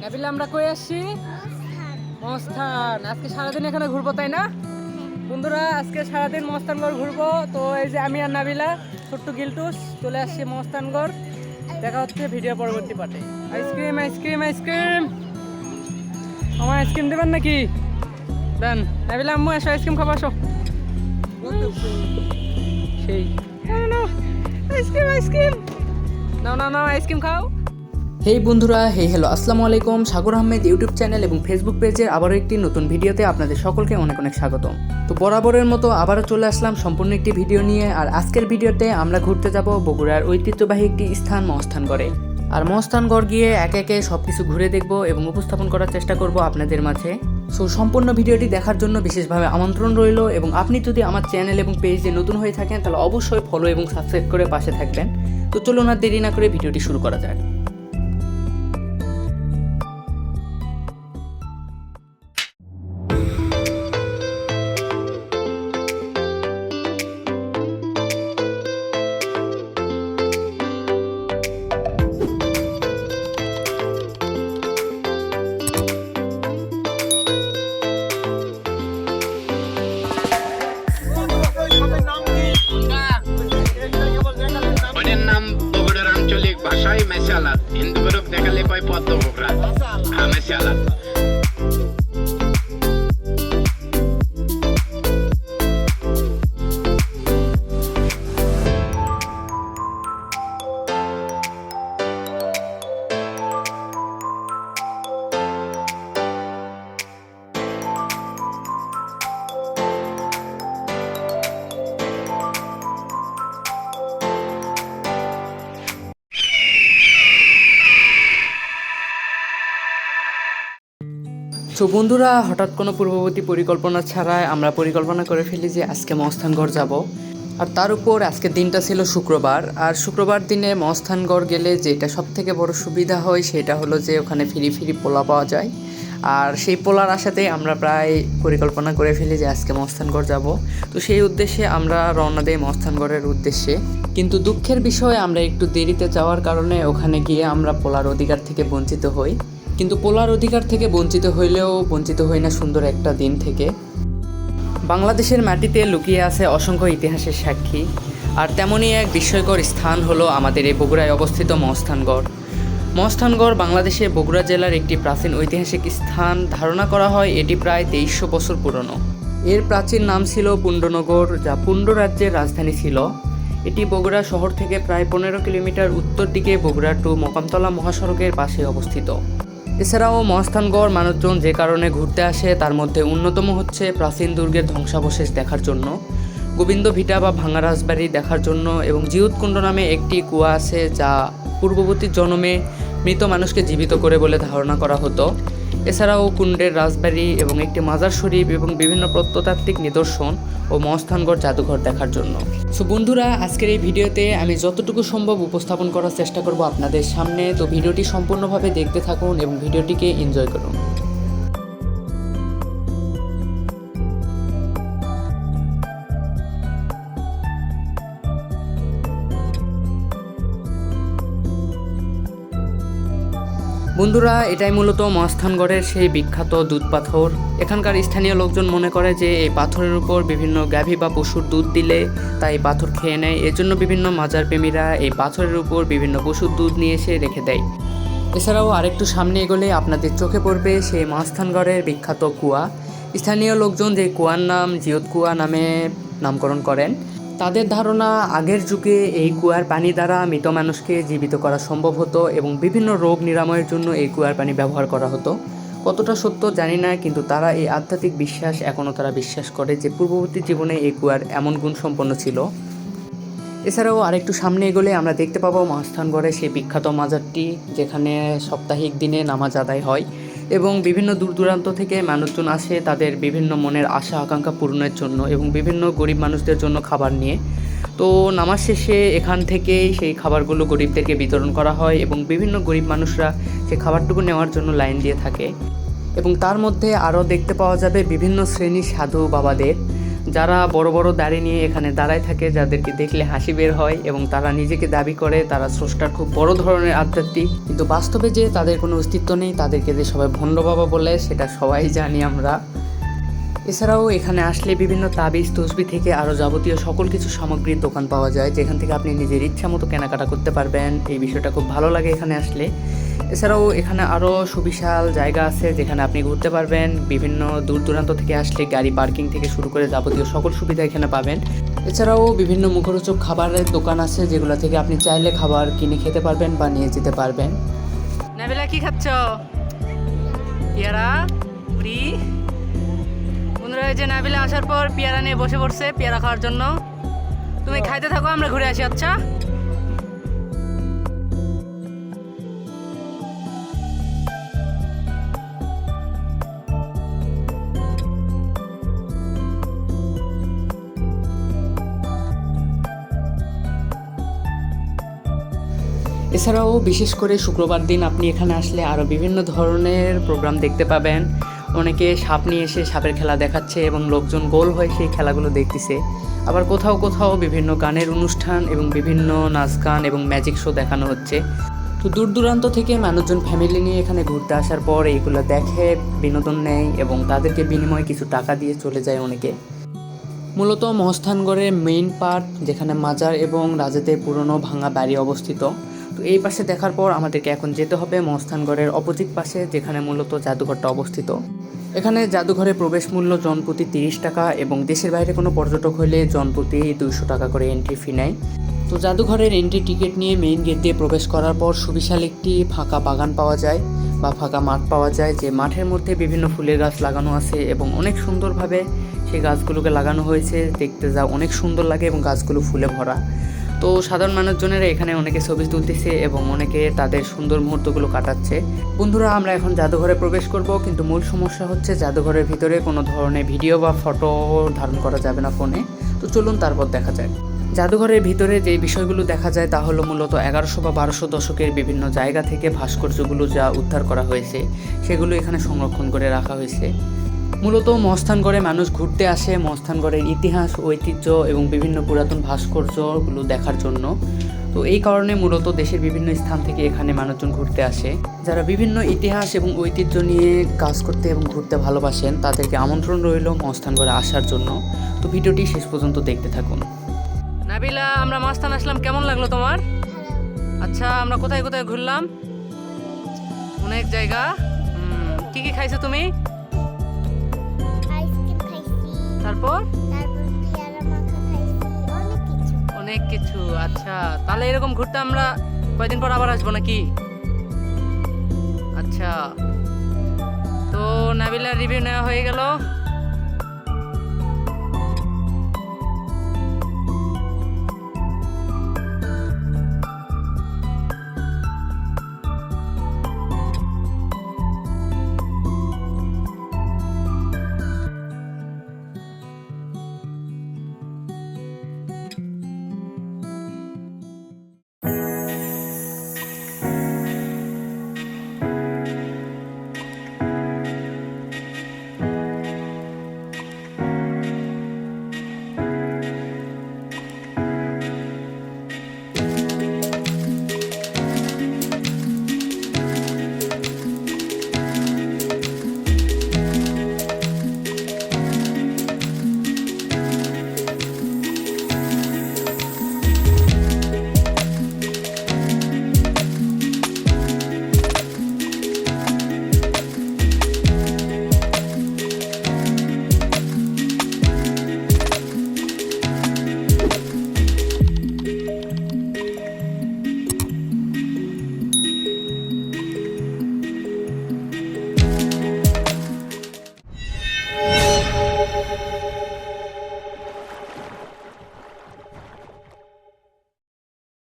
নাবিলা আমরা কই আসছি? মস্তান। আজকে সারাদিন এখানে ঘুরবো তাই না? বন্ধুরা আজকে সারাদিন মস্তানগড় ঘুরবো। তো এই যে আমি আর নাবিলা ছোট্ট গিলটুস চলে আসছি মস্তানগড়। দেখা হচ্ছে ভিডিও পরবর্তী পার্টে ice cream ice cream ice cream. আমার আইসক্রিম দেবেন নাকি? দেন। নাবিলা আম্মু এসো আইসক্রিম খাব আসো সেই। Ice cream ice cream. নাও নাও নাও আইসক্রিম খাও। হেই বন্ধুরা হে হ্যালো আসসালামু আলাইকুম। সাগর আহমেদ ইউটিউব চ্যানেল এবং ফেসবুক পেজের আবারও একটি নতুন ভিডিওতে আপনাদের সকলকে অনেক অনেক স্বাগতম। তো বরাবরের মতো আবারও চলে আসলাম সম্পূর্ণ একটি ভিডিও নিয়ে, আর আজকের ভিডিওতে আমরা ঘুরতে যাব বগুড়ার ঐতিহ্যবাহী একটি স্থান, মহস্থানগড়ে। আর মহস্থানগড় গিয়ে একে একে সব কিছু ঘুরে দেখব এবং উপস্থাপন করার চেষ্টা করব আপনাদের মাঝে। সো সম্পূর্ণ ভিডিওটি দেখার জন্য বিশেষভাবে আমন্ত্রণ রইল এবং আপনি যদি আমার চ্যানেল এবং পেজে নতুন হয়ে থাকেন, তাহলে অবশ্যই ফলো এবং সাবস্ক্রাইব করে পাশে থাকবেন। তো চলুন আর দেরি না করে ভিডিওটি শুরু করা যাক। Indo beruk dekat lepoi potong ukra. Ame. তো বন্ধুরা, হঠাৎ কোনো পূর্ববর্তী পরিকল্পনা ছাড়াই আমরা পরিকল্পনা করে ফেলি যে আজকে মহস্থানগড় যাব। আর তার উপর আজকের দিনটা ছিল শুক্রবার। আর শুক্রবার দিনে মহস্থানগড় গেলে যেটা সব থেকে বড় সুবিধা হয় সেটা হলো যে ওখানে ফিরি ফিরি পোলা পাওয়া যায়। আর সেই পোলার আশাতে আমরা প্রায় পরিকল্পনা করে ফেলি যে আজকে মহস্থানগড় যাব। তো সেই উদ্দেশ্যে আমরা রওনা দেই মহস্থানগড়ের উদ্দেশ্যে। কিন্তু দুঃখের বিষয়, আমরা একটু দেরিতে যাওয়ার কারণে ওখানে গিয়ে আমরা পোলার অধিকার থেকে বঞ্চিত হই। কিন্তু পোলার অধিকার থেকে বঞ্চিত হইলেও বঞ্চিত হই না সুন্দর একটা দিন থেকে। বাংলাদেশের মাটিতে লুকিয়ে আছে অসংখ্য ইতিহাসের সাক্ষী, আর তেমনই এক বিস্ময়কর স্থান হলো আমাদের এই বগুড়ায় অবস্থিত মহস্থানগড়। মহস্থানগড় বাংলাদেশের বগুড়া জেলার একটি প্রাচীন ঐতিহাসিক স্থান। ধারণা করা হয় এটি প্রায় তেইশশো বছর পুরনো। এর প্রাচীন নাম ছিল পুণ্ডনগর, যা পুণ্ড রাজ্যের রাজধানী ছিল। এটি বগুড়া শহর থেকে প্রায় পনেরো কিলোমিটার উত্তর দিকে বগুড়া টু মোকামতলা মহাসড়কের পাশে অবস্থিত। এছাড়াও মহাস্থানগড় মানুষজন যে কারণে ঘুরতে আসে, তার মধ্যে অন্যতম হচ্ছে প্রাচীন দুর্গের ধ্বংসাবশেষ দেখার জন্য। গোবিন্দ ভিটা বা ভাঙা রাজবাড়ি দেখার জন্য এবং জিউৎকুণ্ড নামে একটি কুয়া আছে যা পূর্ববর্তী জনমে মৃত মানুষকে জীবিত করে বলে ধারণা করা হতো। এছাড়াও কুণ্ডের রাজবাড়ি এবং একটি মাজার শরীফ এবং বিভিন্ন প্রত্নতাত্ত্বিক নিদর্শন ও মহস্থানগড় জাদুঘর দেখার জন্য। সো বন্ধুরা, আজকের এই ভিডিওতে আমি যতটুকু সম্ভব উপস্থাপন করার চেষ্টা করব আপনাদের সামনে। তো, ভিডিওটি সম্পূর্ণভাবে দেখতে থাকুন এবং ভিডিওটিকে এনজয় করুন। বন্ধুরা, এটাই মূলত মহাস্থানগড়ের সেই বিখ্যাত দুধ পাথর। এখানকার স্থানীয় লোকজন মনে করে যে এই পাথরের উপর বিভিন্ন গাভী বা পশুর দুধ দিলে তা এই পাথর খেয়ে নেয়। এজন্য বিভিন্ন মাজার প্রেমীরা এই পাথরের উপর বিভিন্ন পশুর দুধ নিয়ে এসে রেখে দেয়। এছাড়াও আরেকটু সামনে এগোলে আপনাদের চোখে পড়বে সেই মহাস্থানগড়ের বিখ্যাত কুয়া। স্থানীয় লোকজন যে কুয়ার নাম জিয়ত কুয়া নামে নামকরণ করেন। তাদের ধারণা, আগের যুগে এই কুয়ার পানি দ্বারা মৃত মানুষকে জীবিত করা সম্ভব হতো এবং বিভিন্ন রোগ নিরাময়ের জন্য এই কুয়ার পানি ব্যবহার করা হতো। কতটা সত্য জানি না, কিন্তু তারা এই আধ্যাত্মিক বিশ্বাস এখনও তারা বিশ্বাস করে যে পূর্ববর্তী জীবনে এই কুয়ার এমন গুণ সম্পন্ন ছিল। এছাড়াও আরেকটু সামনে এগোলে আমরা দেখতে পাবো মহাস্থানগড়ে সেই বিখ্যাত মাজারটি, যেখানে সাপ্তাহিক দিনে নামাজ আদায় হয়। এবং বিভিন্ন দূর দূরান্ত থেকে মানুষজন আসে তাদের বিভিন্ন মনের আশা, আকাঙ্ক্ষা পূরণের জন্য এবং বিভিন্ন গরিব মানুষদের জন্য খাবার নিয়ে। তো নামাজ শেষে এখান থেকেই সেই খাবারগুলো গরিবদেরকে বিতরণ করা হয় এবং বিভিন্ন গরিব মানুষরা সেই খাবারটুকু নেওয়ার জন্য লাইন দিয়ে থাকে। এবং তার মধ্যে আরও দেখতে পাওয়া যাবে বিভিন্ন শ্রেণির সাধু বাবাদের। যারা বড় বড় দাড়ি নিয়ে এখানে দাঁড়ায় থাকে, যাদেরকে দেখলে হাসি বের হয় এবং তারা নিজেকে দাবি করে, তারা স্রষ্টার খুব বড় ধরনের আধ্যাত্মিক। কিন্তু বাস্তবে যে তাদের কোনো অস্তিত্ব নেই, তাদেরকে যে সবাই ভণ্ড বাবা বলে, সেটা সবাই জানি আমরা। এছাড়াও এখানে আসলে বিভিন্ন তাবিজ, তসবি থেকে আরও যাবতীয় সকল কিছু সামগ্রীর দোকান পাওয়া যায়, যেখান থেকে আপনি নিজের ইচ্ছা মতো কেনাকাটা করতে পারবেন। এই বিষয়টা খুব ভালো লাগে এখানে আসলে। এছাড়াও এখানে আরও সুবিশাল জায়গা আছে যেখানে আপনি ঘুরতে পারবেন। বিভিন্ন দূর দূরান্ত থেকে আসলে গাড়ি পার্কিং থেকে শুরু করে যাবতীয় সকল সুবিধা এখানে পাবেন। এছাড়াও বিভিন্ন মুখরোচক খাবারের দোকান আছে যেগুলো থেকে আপনি চাইলে খাবার কিনে খেতে পারবেন বা নিয়ে যেতে পারবেন। নাবিলা কি খাচ্ছ? পেয়ারা পুরি। বন্ধুরা এই যে নাবিলা আসার পর পেয়ারা নিয়ে বসে পড়ছে পেয়ারা খাওয়ার জন্য। তুমি খাইতে থাকো আমরা ঘুরে আসি আচ্ছা? এছাড়াও বিশেষ করে শুক্রবার দিন আপনি এখানে আসলে আরও বিভিন্ন ধরনের প্রোগ্রাম দেখতে পাবেন। অনেকে সাপ নিয়ে এসে সাপের খেলা দেখাচ্ছে এবং লোকজন গোল হয়ে সেই খেলাগুলো দেখতেছে। আবার কোথাও কোথাও বিভিন্ন গানের অনুষ্ঠান এবং বিভিন্ন নাচ গান এবং ম্যাজিক শো দেখানো হচ্ছে। তো দূর দূরান্ত থেকে মানুষজন ফ্যামিলি নিয়ে এখানে ঘুরতে আসার পর এইগুলো দেখে, বিনোদন নেয় এবং তাদেরকে বিনিময়ে কিছু টাকা দিয়ে চলে যায় অনেকে। মূলত মহস্থানগড়ের মেইন পার্ট যেখানে মাজার এবং রাজাদের পুরনো ভাঙা বাড়ি অবস্থিত। তো এই পাশে দেখার পর আমাদেরকে এখন যেতে হবে মহস্থানগড়ের অপোজিট পাশে, যেখানে মূলত জাদুঘরটা অবস্থিত। এখানে জাদুঘরে প্রবেশ মূল্য জনপ্রতি তিরিশ টাকা এবং দেশের বাইরে কোনো পর্যটক হলে জনপ্রতি দুইশো টাকা করে এন্ট্রি ফি নেয়। তো জাদুঘরের এন্ট্রি টিকিট নিয়ে মেইন গেট দিয়ে প্রবেশ করার পর সুবিশাল একটি ফাঁকা বাগান পাওয়া যায় বা ফাঁকা মাঠ পাওয়া যায়, যে মাঠের মধ্যে বিভিন্ন ফুলের গাছ লাগানো আছে এবং অনেক সুন্দরভাবে সেই গাছগুলোকে লাগানো হয়েছে। দেখতে যা অনেক সুন্দর লাগে এবং গাছগুলো ফুলে ভরা। তো সাধারণ মানুষজনেরা এখানে অনেকে ছবি তুলতেছে এবং অনেকে তাদের সুন্দর মুহূর্তগুলো কাটাচ্ছে। বন্ধুরা, আমরা এখন জাদুঘরে প্রবেশ করব, কিন্তু মূল সমস্যা হচ্ছে জাদুঘরের ভিতরে কোনো ধরনের ভিডিও বা ফটো ধারণ করা যাবে না ফোনে। তো চলুন তারপর দেখা যায় জাদুঘরের ভিতরে যে বিষয়গুলো দেখা যায় তা হলো মূলত এগারোশো বা বারোশো দশকের বিভিন্ন জায়গা থেকে ভাস্কর্যগুলো যা উদ্ধার করা হয়েছে, সেগুলো এখানে সংরক্ষণ করে রাখা হয়েছে। মূলত মস্তানগড়ে মানুষ ঘুরতে আসে, মস্তানগড়ের ইতিহাস, ঐতিহ্য এবং বিভিন্ন পুরাতন ভাস্কর্যগুলো দেখার জন্য। তো এই কারণে মূলত দেশের বিভিন্ন স্থান থেকে এখানে মানুষজন ঘুরতে আসে। যারা বিভিন্ন ইতিহাস এবং ঐতিহ্য নিয়ে কাজ করতে এবং ঘুরতে ভালোবাসেন, তাদেরকে আমন্ত্রণ রইল মস্তানগড়ে আসার জন্য। তো ভিডিওটি শেষ পর্যন্ত দেখতে থাকুন। নাবিলা, আমরা মস্তান আসলাম। কেমন লাগল তোমার? আচ্ছা আমরা কোথায় কোথায় ঘুরলাম? অনেক জায়গা। কি কি খাইছো তুমি? তারপর? কিছু অনেক কিছু আচ্ছা। তাহলে এরকম ঘুরতে আমরা কয়দিন পর আবার আসব নাকি? আচ্ছা। তো নাবিলার রিভিউ নেওয়া হয়ে গেল।